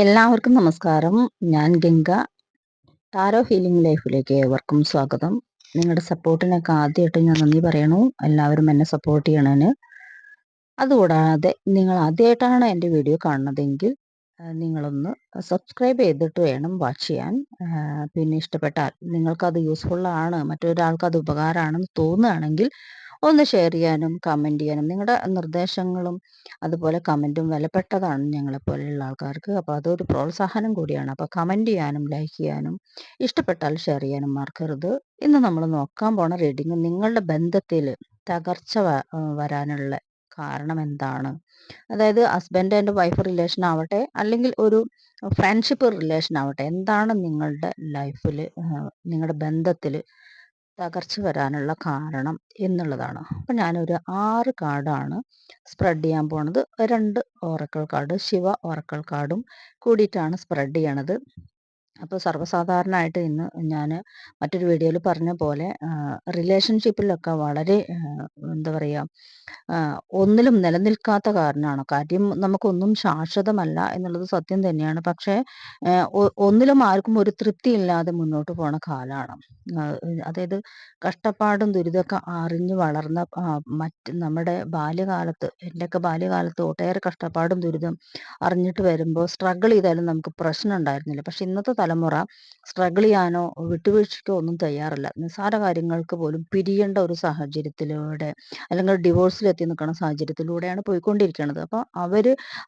എല്ലാവർക്കും നമസ്കാരം. ഞാൻ ഗംഗ. ടാരോ ഹീലിംഗ് ലൈഫിലേക്ക് ഏവർക്കും സ്വാഗതം. നിങ്ങളുടെ സപ്പോർട്ടിനൊക്കെ ആദ്യമായിട്ട് ഞാൻ നന്ദി പറയണു. എല്ലാവരും എന്നെ സപ്പോർട്ട് ചെയ്യണതിന് അതുകൂടാതെ നിങ്ങൾ ആദ്യമായിട്ടാണ് എന്റെ വീഡിയോ കാണുന്നതെങ്കിൽ നിങ്ങളൊന്ന് സബ്സ്ക്രൈബ് ചെയ്തിട്ട് വേണം വാച്ച് ചെയ്യാൻ. പിന്നെ ഇഷ്ടപ്പെട്ടാൽ നിങ്ങൾക്കത് മറ്റൊരാൾക്ക് അത് ഉപകാരമാണെന്ന് തോന്നുകയാണെങ്കിൽ ഒന്ന് ഷെയർ ചെയ്യാനും കമന്റ് ചെയ്യാനും നിങ്ങളുടെ നിർദ്ദേശങ്ങളും അതുപോലെ കമന്റും വിലപ്പെട്ടതാണ് ഞങ്ങളെപ്പോലെയുള്ള ആൾക്കാർക്ക്. അപ്പോൾ അതൊരു പ്രോത്സാഹനം കൂടിയാണ്. അപ്പോൾ കമന്റ് ചെയ്യാനും ലൈക്ക് ചെയ്യാനും ഇഷ്ടപ്പെട്ടാൽ ഷെയർ ചെയ്യാനും മറക്കരുത്. ഇന്ന് നമ്മൾ നോക്കാൻ പോണ റീഡിങ് നിങ്ങളുടെ ബന്ധത്തിൽ തകർച്ച വരാനുള്ള കാരണം എന്താണ്? അതായത് ഹസ്ബൻഡ് ആൻഡ് വൈഫ് റിലേഷൻ ആവട്ടെ അല്ലെങ്കിൽ ഒരു ഫ്രണ്ട്ഷിപ്പ് റിലേഷൻ ആവട്ടെ എന്താണ് നിങ്ങളുടെ ലൈഫിൽ നിങ്ങളുടെ ബന്ധത്തിൽ തകർച്ച വരാനുള്ള കാരണം എന്നുള്ളതാണ്. അപ്പം ഞാനൊരു ആറ് കാർഡാണ് സ്പ്രെഡ് ചെയ്യാൻ പോണത്. രണ്ട് ഓറക്കൾ കാർഡ് ശിവ ഓറക്കൾ കാർഡും കൂടിയിട്ടാണ് സ്പ്രെഡ് ചെയ്യണത്. അപ്പോൾ സർവസാധാരണമായിട്ട് ഇന്ന് ഞാൻ മറ്റൊരു വീഡിയോയിൽ പറഞ്ഞ പോലെ റിലേഷൻഷിപ്പിലൊക്കെ വളരെ എന്താ പറയുക ഒന്നിലും നിലനിൽക്കാത്ത കാരണമാണ്. കാര്യം നമുക്കൊന്നും ശാശ്വതമല്ല എന്നുള്ളത് സത്യം തന്നെയാണ്. പക്ഷേ ഒന്നിലും ആർക്കും ഒരു തൃപ്തി ഇല്ലാതെ മുന്നോട്ട് പോണ കാലമാണ് അതായത് കഷ്ടപ്പാടും ദുരിതമൊക്കെ അറിഞ്ഞു വളർന്ന മറ്റ് നമ്മുടെ ബാല്യകാലത്ത് എന്റെയൊക്കെ ബാല്യകാലത്ത് ഒട്ടേറെ കഷ്ടപ്പാടും ദുരിതം അറിഞ്ഞിട്ട് വരുമ്പോൾ സ്ട്രഗിൾ ചെയ്താലും നമുക്ക് പ്രശ്നം ഉണ്ടായിരുന്നില്ല. പക്ഷെ ഇന്നത്തെ തലമുറ സ്ട്രഗിൾ ചെയ്യാനോ വിട്ടുവീഴ്ചയ്ക്കോ ഒന്നും തയ്യാറല്ല. നിസ്സാര കാര്യങ്ങൾക്ക് പോലും പിരിയേണ്ട ഒരു സാഹചര്യത്തിലൂടെ അല്ലെങ്കിൽ ഡിവോഴ്സിലെത്തി നിൽക്കുന്ന സാഹചര്യത്തിലൂടെയാണ് പോയിക്കൊണ്ടിരിക്കുന്നത്. അപ്പോൾ അവർ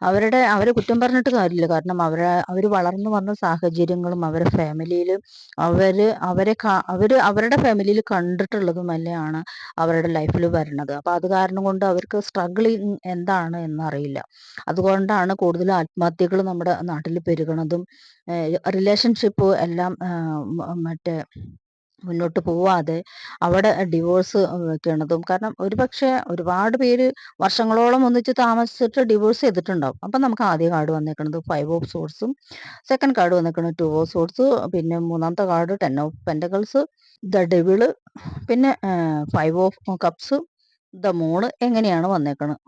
അവരുടെ അവരെ കുറ്റം പറഞ്ഞിട്ട് കാര്യമില്ല. കാരണം അവരെ അവർ വളർന്നു വന്ന സാഹചര്യങ്ങളും അവരെ ഫാമിലിയിൽ അവർ അവരെ അവർ അവരുടെ ഫാമിലിയിൽ കണ്ടിട്ടുള്ളതുമല്ലാണ് അവരുടെ ലൈഫിൽ വരുന്നത്. അപ്പോൾ അത് കാരണം കൊണ്ട് അവർക്ക് സ്ട്രഗിളിങ് എന്താണ് എന്നറിയില്ല. അതുകൊണ്ടാണ് കൂടുതൽ ആത്മഹത്യകൾ നമ്മുടെ നാട്ടിൽ പെരുകണതും റിലേഷൻഷിപ്പ് എല്ലാം മറ്റേ മുന്നോട്ട് പോവാതെ അവിടെ ഡിവോഴ്സ് വെക്കണതും. കാരണം ഒരുപക്ഷെ ഒരുപാട് പേര് വർഷങ്ങളോളം ഒന്നിച്ച് താമസിച്ചിട്ട് ഡിവോഴ്സ് ചെയ്തിട്ടുണ്ടാവും. അപ്പം നമുക്ക് ആദ്യ കാർഡ് വന്നേക്കുന്നത് ഫൈവ് ഓഫ് സോഴ്സും സെക്കൻഡ് കാർഡ് വന്നേക്കുന്നത് ടു ഓഫ് സോഴ്സ് പിന്നെ മൂന്നാമത്തെ card ten of pentacles the devil പിന്നെ five of cups the moon എങ്ങനെയാണ് വന്നേക്കുന്നത്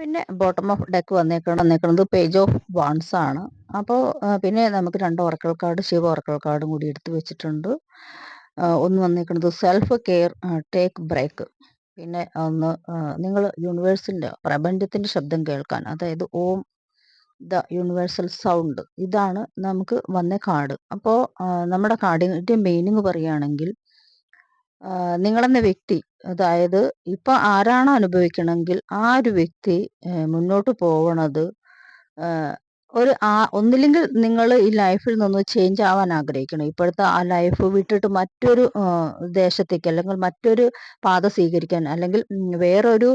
പിന്നെ ബോട്ടം ഓഫ് ഡെക്ക് വന്നേക്കണം വന്നേക്കുന്നത് പേജ് ഓഫ് വാൺസ് ആണ്. അപ്പോൾ പിന്നെ നമുക്ക് രണ്ട് ഒറക്കൽ കാർഡ് ശിവ ഒറക്കൽ കാർഡും കൂടി എടുത്തു വെച്ചിട്ടുണ്ട്. ഒന്ന് വന്നേക്കുന്നത് സെൽഫ് കെയർ ടേക്ക് ബ്രേക്ക് പിന്നെ ഒന്ന് നിങ്ങൾ യൂണിവേഴ്സിന്റെ പ്രപഞ്ചത്തിന്റെ ശബ്ദം കേൾക്കാൻ അതായത് ഓം ദ യൂണിവേഴ്സൽ സൗണ്ട് ഇതാണ് നമുക്ക് വന്ന കാർഡ് അപ്പോൾ നമ്മുടെ കാർഡിന്റെ മീനിങ് പറയുകയാണെങ്കിൽ നിങ്ങളെന്ന വ്യക്തി അതായത് ഇപ്പൊ ആരാണോ അനുഭവിക്കണമെങ്കിൽ ആ ഒരു വ്യക്തി മുന്നോട്ട് പോവണത് ഒരു ആ ഒന്നില്ലെങ്കിൽ നിങ്ങൾ ഈ ലൈഫിൽ നിന്ന് ചേഞ്ച് ആവാൻ ആഗ്രഹിക്കണം. ഇപ്പോഴത്തെ ആ ലൈഫ് വിട്ടിട്ട് മറ്റൊരു ദേശത്തേക്ക് അല്ലെങ്കിൽ മറ്റൊരു പാത സ്വീകരിക്കാൻ അല്ലെങ്കിൽ വേറൊരു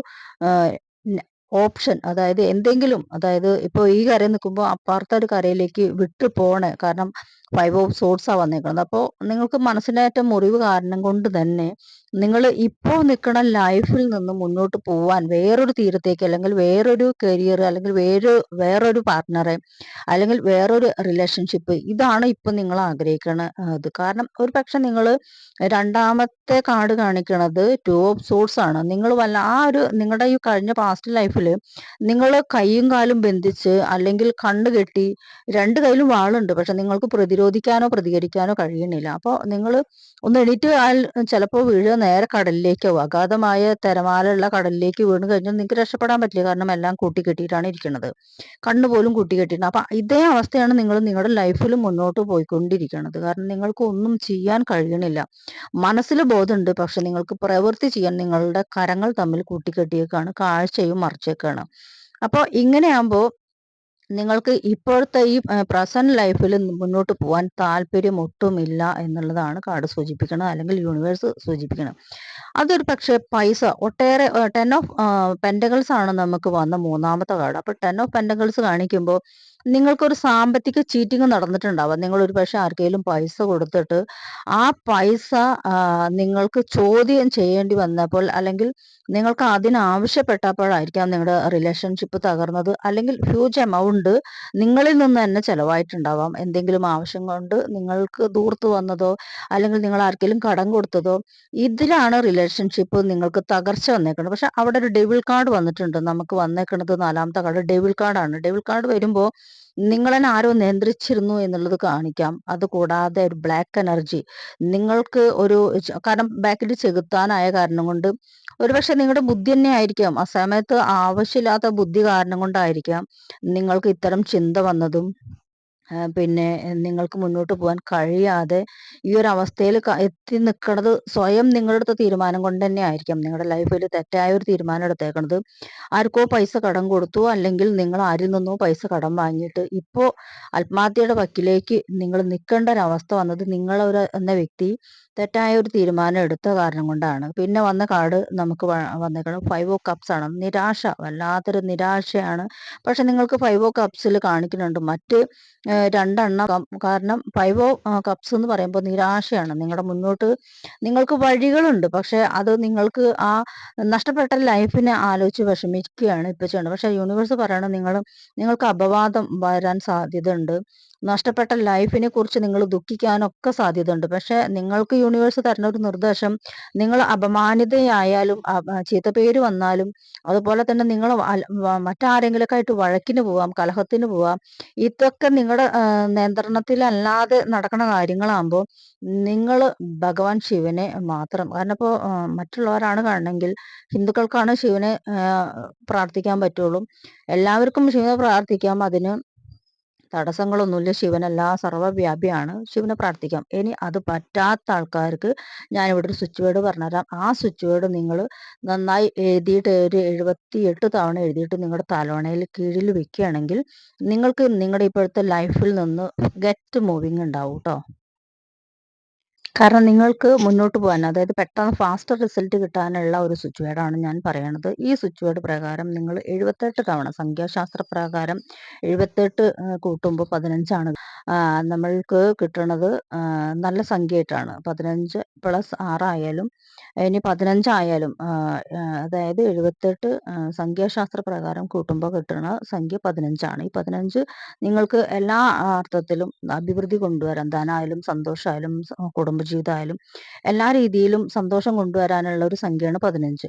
ഓപ്ഷൻ അതായത് എന്തെങ്കിലും അതായത് ഇപ്പോൾ ഈ കരയിൽ നിൽക്കുമ്പോൾ അപ്പുറത്തെ ഒരു കരയിലേക്ക് വിട്ടു പോണേ കാരണം ഫൈവ് ഓഫ് സോഡ്സാണ് വന്നേക്കുന്നത് അപ്പോൾ നിങ്ങൾക്ക് മനസ്സിനേറ്റ മുറിവ് കാരണം കൊണ്ട് തന്നെ നിങ്ങൾ ഇപ്പോൾ നിൽക്കുന്ന ലൈഫിൽ നിന്ന് മുന്നോട്ട് പോവാൻ വേറൊരു തീരത്തേക്ക് അല്ലെങ്കിൽ വേറൊരു കരിയർ അല്ലെങ്കിൽ വേറെ വേറൊരു പാർട്ട്ണറെ അല്ലെങ്കിൽ വേറൊരു റിലേഷൻഷിപ്പ് ഇതാണ് ഇപ്പം നിങ്ങൾ ആഗ്രഹിക്കുന്നത് കാരണം ഒരു പക്ഷെ നിങ്ങൾ രണ്ടാമത്തെ കാർഡ് കാണിക്കണത് ടു ഓഫ് സോഴ്സ് ആണ്. നിങ്ങൾ വല്ല ആ ഒരു നിങ്ങളുടെ ഈ കഴിഞ്ഞ പാസ്റ്റ് ലൈഫിൽ നിങ്ങൾ കൈയും കാലും ബന്ധിച്ച് അല്ലെങ്കിൽ കണ്ണ് കെട്ടി രണ്ട് കയ്യിലും വാളുണ്ട്. പക്ഷെ നിങ്ങൾക്ക് പ്രതിരോധിക്കാനോ പ്രതികരിക്കാനോ കഴിയണില്ല. അപ്പോൾ നിങ്ങൾ ഒന്ന് എണീറ്റ് ചിലപ്പോൾ വീഴുക നേരെ കടലിലേക്കോ അഗാധമായ തിരമാലുള്ള കടലിലേക്ക് വീണ് കഴിഞ്ഞാൽ നിങ്ങൾക്ക് രക്ഷപ്പെടാൻ പറ്റില്ല. കാരണം എല്ലാം കൂട്ടിക്കെട്ടിയിട്ടാണ് ഇരിക്കുന്നത്. കണ്ണു പോലും കൂട്ടിക്കെട്ടിയിട്ടുണ്ട് അപ്പൊ ഇതേ അവസ്ഥയാണ് നിങ്ങൾ നിങ്ങളുടെ ലൈഫിൽ മുന്നോട്ട് പോയിക്കൊണ്ടിരിക്കുന്നത്. കാരണം നിങ്ങൾക്ക് ഒന്നും ചെയ്യാൻ കഴിയണില്ല. മനസ്സിൽ ബോധമുണ്ട്. പക്ഷെ നിങ്ങൾക്ക് പ്രവൃത്തി ചെയ്യാൻ നിങ്ങളുടെ കരങ്ങൾ തമ്മിൽ കൂട്ടിക്കെട്ടിയേക്കാണ് കാഴ്ചയും മറിച്ചേക്കാണ്. അപ്പോൾ ഇങ്ങനെയാകുമ്പോൾ നിങ്ങൾക്ക് ഇപ്പോഴത്തെ ഈ പ്രസന്റ് ലൈഫിൽ മുന്നോട്ട് പോകാൻ താല്പര്യം ഒട്ടുമില്ല എന്നുള്ളതാണ് കാർഡ് സൂചിപ്പിക്കുന്നത് അല്ലെങ്കിൽ യൂണിവേഴ്സ് സൂചിപ്പിക്കുന്നത്. അതൊരു പക്ഷേ പൈസ ഒട്ടേറെ ടെൻ ഓഫ് പെൻഡകൾസ് ആണ് നമുക്ക് വന്ന മൂന്നാമത്തെ കാർഡ്. അപ്പോൾ ടെൻ ഓഫ് പെൻഡകൾസ് കാണിക്കുമ്പോൾ നിങ്ങൾക്കൊരു സാമ്പത്തിക ചീറ്റിംഗ് നടന്നിട്ടുണ്ടാവാം. നിങ്ങൾ ഒരു പക്ഷെ ആർക്കെങ്കിലും പൈസ കൊടുത്തിട്ട് ആ പൈസ നിങ്ങൾക്ക് ചോദ്യം ചെയ്യേണ്ടി വന്നപ്പോൾ അല്ലെങ്കിൽ നിങ്ങൾക്ക് അതിനാവശ്യപ്പെട്ടപ്പോഴായിരിക്കാം നിങ്ങളുടെ റിലേഷൻഷിപ്പ് തകർന്നത്. അല്ലെങ്കിൽ ഹ്യൂജ് എമൗണ്ട് നിങ്ങളിൽ നിന്ന് തന്നെ ചിലവായിട്ടുണ്ടാവാം. എന്തെങ്കിലും ആവശ്യം കൊണ്ട് നിങ്ങൾക്ക് ദൂർത്ത് വന്നതോ അല്ലെങ്കിൽ നിങ്ങൾ ആർക്കെങ്കിലും കടം കൊടുത്തതോ ഇതിലാണ് റിലേഷൻഷിപ്പ് നിങ്ങൾക്ക് തകർച്ച വന്നേക്കുന്നത് പക്ഷെ അവിടെ ഒരു ഡെബിൾ കാർഡ് വന്നിട്ടുണ്ട്. നമുക്ക് വന്നേക്കുന്നത് നാലാമത്തെ കാർഡ് ഡെബിൾ കാർഡാണ് ഡെബിൾ കാർഡ് വരുമ്പോൾ നിങ്ങളെ ആരോ നിയന്ത്രിച്ചിരുന്നു എന്നുള്ളത് കാണിക്കാം. അതുകൂടാതെ ഒരു ബ്ലാക്ക് എനർജി നിങ്ങൾക്ക് ഒരു കാരണം ബാക്കിൽ ചെകുത്താനായ കാരണം കൊണ്ട് ഒരുപക്ഷെ നിങ്ങളുടെ ബുദ്ധി തന്നെ ആയിരിക്കാം. ആ സമയത്ത് ആവശ്യമില്ലാത്ത ബുദ്ധി കാരണം കൊണ്ടായിരിക്കാം നിങ്ങൾക്ക് ഇത്തരം ചിന്ത വന്നതും. പിന്നെ നിങ്ങൾക്ക് മുന്നോട്ട് പോകാൻ കഴിയാതെ ഈ ഒരു അവസ്ഥയിൽ എത്തി നിൽക്കുന്നത് സ്വയം നിങ്ങളെടുത്ത തീരുമാനം കൊണ്ട് തന്നെ ആയിരിക്കാം. നിങ്ങളുടെ ലൈഫിൽ തെറ്റായ ഒരു തീരുമാനം എടുത്തേക്കുന്നത് ആർക്കോ പൈസ കടം കൊടുത്തു അല്ലെങ്കിൽ നിങ്ങൾ ആരിൽ നിന്നോ പൈസ കടം വാങ്ങിയിട്ട് ഇപ്പോൾ ആത്മഹത്യയുടെ വക്കിലേക്ക് നിങ്ങൾ നിൽക്കേണ്ട ഒരു അവസ്ഥ വന്നത് നിങ്ങളൊരു എന്ന വ്യക്തി തെറ്റായ ഒരു തീരുമാനം എടുത്ത കാരണം കൊണ്ടാണ്. പിന്നെ വന്ന കാർഡ് നമുക്ക് വന്നേക്കുന്നത് ഫൈവ് ഓ കപ്സ് ആണ്. നിരാശ വല്ലാത്തൊരു നിരാശയാണ്. പക്ഷെ നിങ്ങൾക്ക് ഫൈവ് ഓ കപ്സിൽ കാണിക്കുന്നുണ്ട്. മറ്റ് രണ്ടെണ്ണം കാരണം ഫൈവ് ഓ കപ്സ് എന്ന് പറയുമ്പോൾ നിരാശയാണ്. നിങ്ങളുടെ മുന്നോട്ട് നിങ്ങൾക്ക് വഴികളുണ്ട്. പക്ഷെ അത് നിങ്ങൾക്ക് ആ നഷ്ടപ്പെട്ട ലൈഫിനെ ആലോചിച്ച് വിഷമിക്കുകയാണ് ഇപ്പൊ ചെയ്യുന്നത് പക്ഷെ യൂണിവേഴ്സ് പറയണത് നിങ്ങൾ നിങ്ങൾക്ക് അപവാദം വരാൻ സാധ്യതയുണ്ട്. നഷ്ടപ്പെട്ട ലൈഫിനെ കുറിച്ച് നിങ്ങൾ ദുഃഖിക്കാനൊക്കെ സാധ്യതയുണ്ട്. പക്ഷെ നിങ്ങൾക്ക് യൂണിവേഴ്സ് തരുന്ന ഒരു നിർദ്ദേശം നിങ്ങൾ അപമാനിതയായാലും ചീത്ത പേര് വന്നാലും അതുപോലെ തന്നെ നിങ്ങൾ മറ്റാരെങ്കിലൊക്കെ ആയിട്ട് വഴക്കിന് പോവാം കലഹത്തിന് പോവാം ഇതൊക്കെ നിങ്ങളുടെ നിയന്ത്രണത്തിലല്ലാതെ നടക്കുന്ന കാര്യങ്ങളാകുമ്പോൾ നിങ്ങൾ ഭഗവാൻ ശിവനെ മാത്രം കാരണം ഇപ്പോൾ മറ്റുള്ളവരാണ് കാണണമെങ്കിൽ ഹിന്ദുക്കൾക്കാണ് ശിവനെ പ്രാർത്ഥിക്കാൻ പറ്റുള്ളൂ. എല്ലാവർക്കും ശിവനെ പ്രാർത്ഥിക്കാം അതിന് തടസ്സങ്ങളൊന്നുമില്ല. ശിവനെല്ലാ സർവവ്യാപിയാണ് ശിവനെ പ്രാർത്ഥിക്കാം. ഇനി അത് പറ്റാത്ത ആൾക്കാർക്ക് ഞാൻ ഇവിടെ ഒരു സ്വിച്ച് വേർഡ് പറഞ്ഞുതരാം. ആ സ്വിച്ച് വേർഡ് നിങ്ങൾ നന്നായി എഴുതിയിട്ട് ഒരു എഴുപത്തി എട്ട് തവണ എഴുതിയിട്ട് നിങ്ങളുടെ തലോണയിൽ കീഴിൽ വെക്കുകയാണെങ്കിൽ നിങ്ങൾക്ക് നിങ്ങളുടെ ഇപ്പോഴത്തെ ലൈഫിൽ നിന്ന് ഗെറ്റ് മൂവിങ് ഉണ്ടാവും കേട്ടോ കാരണം നിങ്ങൾക്ക് മുന്നോട്ട് പോകാൻ അതായത് പെട്ടെന്ന് ഫാസ്റ്റ് റിസൾട്ട് കിട്ടാനുള്ള ഒരു സ്വിച്ച് വേർഡാണ് ഞാൻ പറയണത്. ഈ സ്വിച്ച് വേർഡ് പ്രകാരം നിങ്ങൾ എഴുപത്തെട്ട് തവണ സംഖ്യാശാസ്ത്ര പ്രകാരം എഴുപത്തെട്ട് കൂട്ടുമ്പോൾ പതിനഞ്ചാണ്. നമ്മൾക്ക് കിട്ടുന്നത് നല്ല സംഖ്യയായിട്ടാണ്. പതിനഞ്ച് പ്ലസ് ആറായാലും ഇനി പതിനഞ്ചായാലും അതായത് എഴുപത്തെട്ട് സംഖ്യാശാസ്ത്ര പ്രകാരം കൂട്ടുമ്പോൾ കിട്ടുന്ന സംഖ്യ പതിനഞ്ചാണ്. ഈ പതിനഞ്ച് നിങ്ങൾക്ക് എല്ലാ അർത്ഥത്തിലും അഭിവൃദ്ധി കൊണ്ടുവരാൻ ധനായാലും സന്തോഷമായാലും കുടുംബജീവിതമായാലും എല്ലാ രീതിയിലും സന്തോഷം കൊണ്ടുവരാനുള്ള ഒരു സംഖ്യയാണ് പതിനഞ്ച്.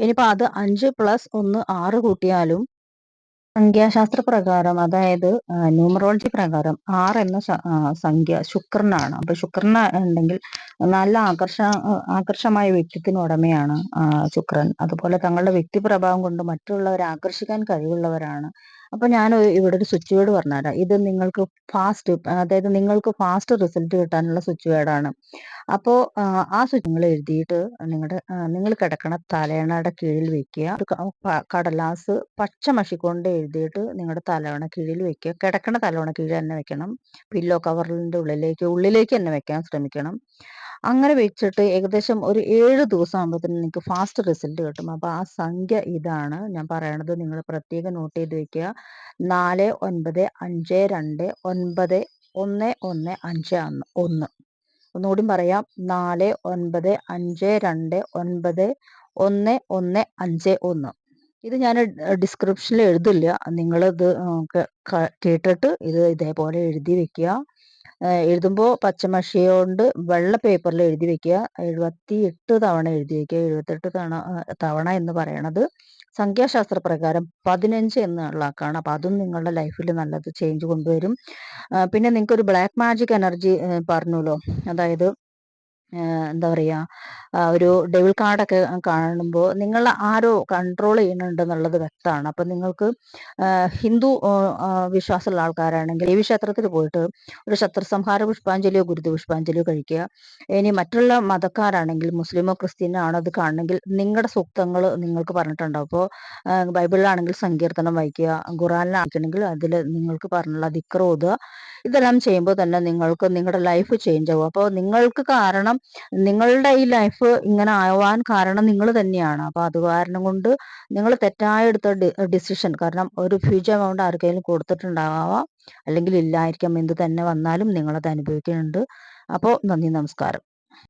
ഇനിയിപ്പോൾ അത് അഞ്ച് പ്ലസ് ഒന്ന് ആറ് കൂട്ടിയാലും സംഖ്യാശാസ്ത്ര പ്രകാരം അതായത് ന്യൂമറോളജി പ്രകാരം ആറ് എന്ന സംഖ്യ ശുക്രനാണ്. അപ്പൊ ശുക്രൻ ഉണ്ടെങ്കിൽ നല്ല ആകർഷ ആകർഷമായ വ്യക്തിത്വത്തിന് ഉടമയാണ് ശുക്രൻ. അതുപോലെ തങ്ങളുടെ വ്യക്തി പ്രഭാവം കൊണ്ട് മറ്റുള്ളവരെ ആകർഷിക്കാൻ കഴിവുള്ളവരാണ് അപ്പൊ ഞാൻ ഇവിടെ ഒരു സ്വിച്ച് വേർഡ് പറഞ്ഞുതരാം. ഇത് നിങ്ങൾക്ക് ഫാസ്റ്റ് അതായത് നിങ്ങൾക്ക് ഫാസ്റ്റ് റിസൾട്ട് കിട്ടാനുള്ള സ്വിച്ച് വേർഡാണ് അപ്പോൾ ആ സ്വിച്ച് നിങ്ങൾ എഴുതിയിട്ട് നിങ്ങളുടെ നിങ്ങൾ കിടക്കണ തലയണയുടെ കീഴിൽ വെക്കുക. കടലാസ് പച്ച മഷി എഴുതിയിട്ട് നിങ്ങളുടെ തലവണ കീഴിൽ വെക്കുക. കിടക്കണ തലവണ കീഴിൽ തന്നെ വെക്കണം. പില്ലോ കവറിന്റെ ഉള്ളിലേക്ക് ഉള്ളിലേക്ക് തന്നെ വെക്കാൻ ശ്രമിക്കണം. അങ്ങനെ വെച്ചിട്ട് ഏകദേശം ഒരു ഏഴ് ദിവസം ആകുമ്പോഴത്തേനും നിങ്ങൾക്ക് ഫാസ്റ്റ് റിസൾട്ട് കിട്ടും. അപ്പോൾ ആ സംഖ്യ ഇതാണ് ഞാൻ പറയണത്. നിങ്ങൾ പ്രത്യേകം നോട്ട് ചെയ്ത് വെക്കുക. നാല് ഒൻപത് അഞ്ച് രണ്ട് ഒൻപത് ഒന്ന് ഒന്ന് അഞ്ച് ഒന്ന്. ഒന്നുകൂടി പറയാം. നാല് ഒൻപത് അഞ്ച് രണ്ട് ഒൻപത് ഒന്ന് ഒന്ന് അഞ്ച് ഒന്ന്. ഇത് ഞാൻ ഡിസ്ക്രിപ്ഷനിൽ എഴുതില്ല. നിങ്ങളിത് കേട്ടിട്ട് ഇത് ഇതേപോലെ എഴുതി വെക്കുക. എഴുതുമ്പോൾ പച്ചമഷി കൊണ്ട് വെള്ള പേപ്പറിൽ എഴുതി വെക്കുക. എഴുപത്തി എട്ട് തവണ എഴുതി വെക്കുക. എഴുപത്തെട്ട് തവണ തവണ എന്ന് പറയണത് സംഖ്യാശാസ്ത്ര പ്രകാരം പതിനഞ്ച് എന്നുള്ള ആക്കാണ് അപ്പോൾ അതും നിങ്ങളുടെ ലൈഫിൽ നല്ലത് ചേഞ്ച് കൊണ്ടുവരും. പിന്നെ നിങ്ങൾക്കൊരു ബ്ലാക്ക് മാജിക് എനർജി പറഞ്ഞല്ലോ. അതായത് എന്താ പറയുക ഒരു ഡെവിൾ കാർഡൊക്കെ കാണുമ്പോൾ നിങ്ങൾ ആരോ കൺട്രോൾ ചെയ്യുന്നുണ്ടെന്നുള്ളത് വ്യക്തമാണ്. അപ്പം നിങ്ങൾക്ക് ഹിന്ദു വിശ്വാസമുള്ള ആൾക്കാരാണെങ്കിൽ ദേവി ക്ഷേത്രത്തിൽ പോയിട്ട് ഒരു ശത്രുസംഹാര പുഷ്പാഞ്ജലിയോ ഗുരുതി പുഷ്പാഞ്ജലിയോ കഴിക്കുക. ഇനി മറ്റുള്ള മതക്കാരാണെങ്കിൽ മുസ്ലിമോ ക്രിസ്ത്യനോ ആണോ അത് കാണണമെങ്കിൽ നിങ്ങളുടെ സൂക്തങ്ങൾ നിങ്ങൾക്ക് പറഞ്ഞിട്ടുണ്ടാവും. അപ്പോൾ ബൈബിളിലാണെങ്കിൽ സങ്കീർത്തനം വായിക്കുക ഖുറാനിലാണെങ്കിൽ അതിൽ നിങ്ങൾക്ക് പറഞ്ഞുള്ള ദിക്ർ ഓതുക ഇതെല്ലാം ചെയ്യുമ്പോൾ തന്നെ നിങ്ങൾക്ക് നിങ്ങളുടെ ലൈഫ് ചേഞ്ച് ആവും. അപ്പോൾ നിങ്ങൾക്ക് കാരണം നിങ്ങളുടെ ഈ ലൈഫ് ഇങ്ങനെ ആവാൻ കാരണം നിങ്ങൾ തന്നെയാണ്. അപ്പോൾ അത് കാരണം കൊണ്ട് നിങ്ങൾ തെറ്റായ എടുത്ത ഡിസിഷൻ കാരണം ഒരു ഫ്യൂച്ചർ എമൗണ്ട് ആർക്കെങ്കിലും കൊടുത്തിട്ടുണ്ടാവാം. അല്ലെങ്കിൽ ഇല്ലായിരിക്കാം എന്ത് തന്നെ വന്നാലും നിങ്ങളത് അനുഭവിക്കുന്നുണ്ട്. അപ്പോൾ നന്ദി നമസ്കാരം.